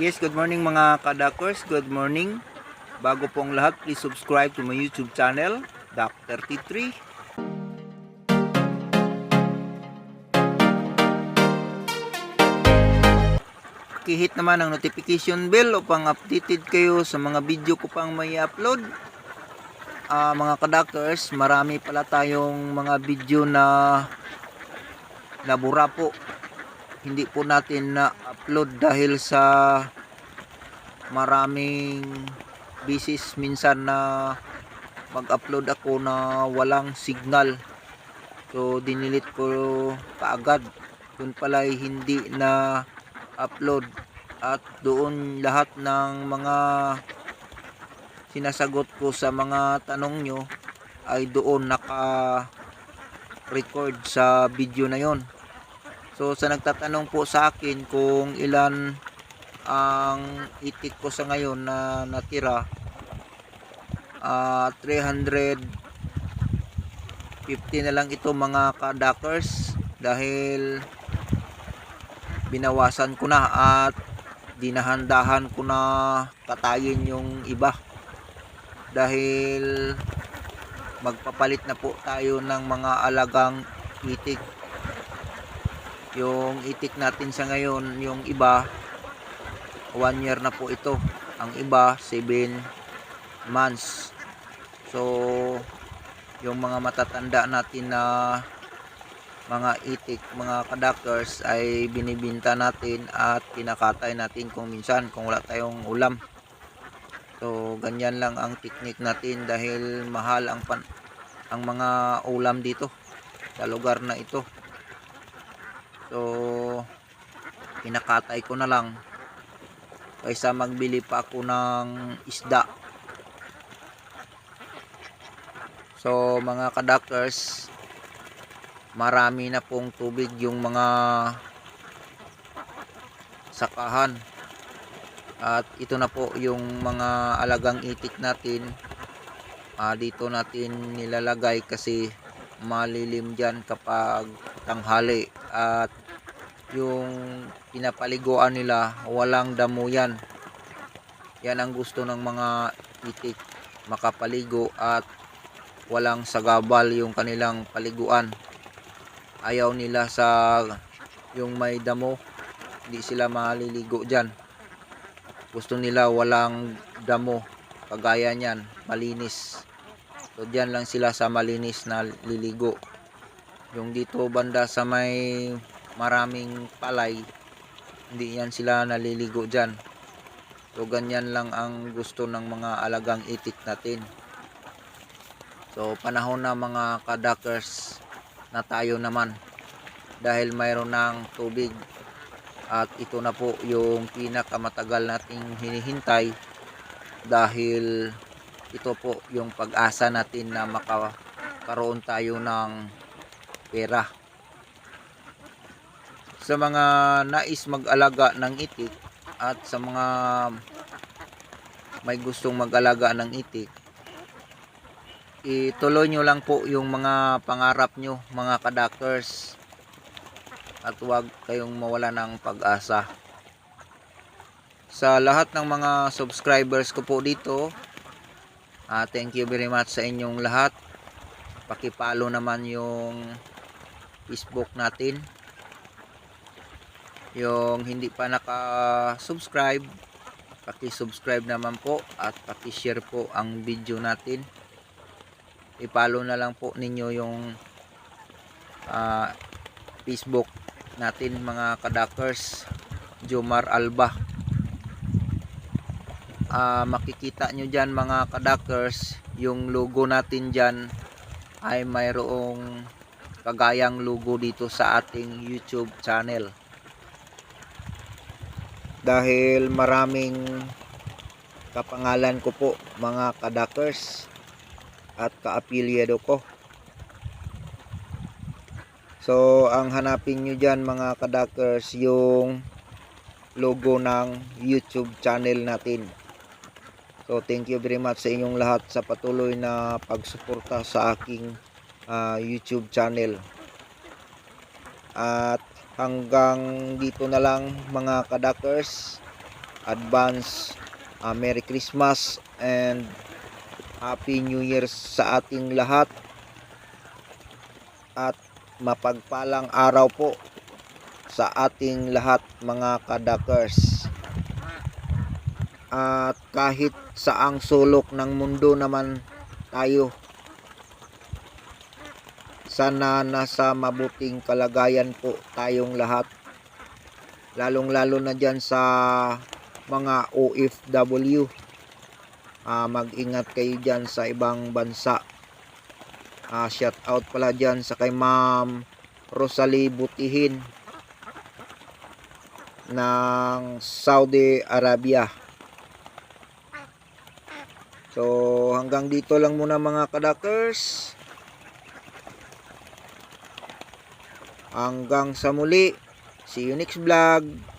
Yes, good morning mga kadakers. Good morning. Bago pong lahat, please subscribe to my YouTube channel, Doc33. Kihit naman ang notification bell upang updated kayo sa mga video ko pang may upload. Ah, mga kadakers, marami pala tayong mga video na nabura po hindi po natin na-upload dahil sa maraming bisis. Minsan na mag-upload ako na walang signal. So dinilit ko kaagad. Yun pala hindi na upload at doon lahat ng mga sinasagot ko sa mga tanong nyo ay doon naka record sa video na yon So sa nagtatanong po sa akin kung ilan ang itik ko sa ngayon na natira ah 350 na lang ito mga kadakers dahil binawasan ko na at dinahandahan ko na katayin yung iba. Dahil magpapalit na po tayo ng mga alagang itik yung itik natin sa ngayon yung iba 1 year na po ito. Ang iba 7 months. So yung mga matatanda natin na mga itik mga kadakers ay binibinta natin at kinakatay natin kung minsan kung wala tayong ulam. So ganyan lang ang technique natin dahil mahal ang pan ang mga ulam dito sa lugar na ito So, pinakatay ko na lang kaysa magbili pa ako ng isda. So, mga kadakers, marami na pong tubig yung mga sakahan. At ito na po yung mga alagang itik natin. Ah, dito natin nilalagay kasi malilim dyan kapag tanghali at yung pinapaliguan nila walang damo yan. Yan ang gusto ng mga itik makapaligo at walang sagabal yung kanilang paliguan. Ayaw nila sa yung may damo hindi sila maliligo dyan. Gusto nila walang damo kagaya niyan malinis. So dyan lang sila sa malinis na liligo. Yung dito banda sa may maraming palay. Hindi yan sila naliligo dyan. So ganyan lang ang gusto ng mga alagang itik natin. So panahon na mga kadakers na tayo naman. Dahil mayroon ng tubig. At ito na po yung pinakamatagal nating hinihintay. Dahil ito po yung pag-asa natin na makakaroon tayo ng pera sa mga nais mag-alaga ng itik at sa mga may gustong mag-alaga ng itik ituloy nyo lang po yung mga pangarap nyo mga kadakers at huwag kayong mawala ng pag-asa. Sa lahat ng mga subscribers ko po dito uh, thank you very much sa inyong lahat. Pakipalo naman yung facebook natin yung hindi pa naka-subscribe paki-subscribe naman po at paki-share po ang video natin. I-follow na lang po ninyo yung uh, Facebook natin mga kadakers Jomar Alba. Uh, makikita nyo dyan mga kadakers yung logo natin dyan ay mayroong kagayang logo dito sa ating YouTube channel dahil maraming kapangalan ko po mga kadakers at kaapilyado ko. So ang hanapin nyo dyan mga kadakers yung logo ng youtube channel natin. So thank you very much sa inyong lahat sa patuloy na pagsuporta sa aking uh, youtube channel. At hanggang dito na lang mga kadakers advance ah, Merry Christmas and Happy New Year sa ating lahat. At mapagpalang araw po sa ating lahat mga kadakers at kahit saang sulok ng mundo naman tayo sana nasa mabuting kalagayan po tayong lahat. Lalong lalo na dyan sa mga OFW Ah, mag-ingat kayo dyan sa ibang bansa. Ah, shout out pala dyan sa kay ma'am Rosalie Butihin ng Saudi Arabia. So hanggang dito lang muna mga kadakers hanggang sa muli. See you next vlog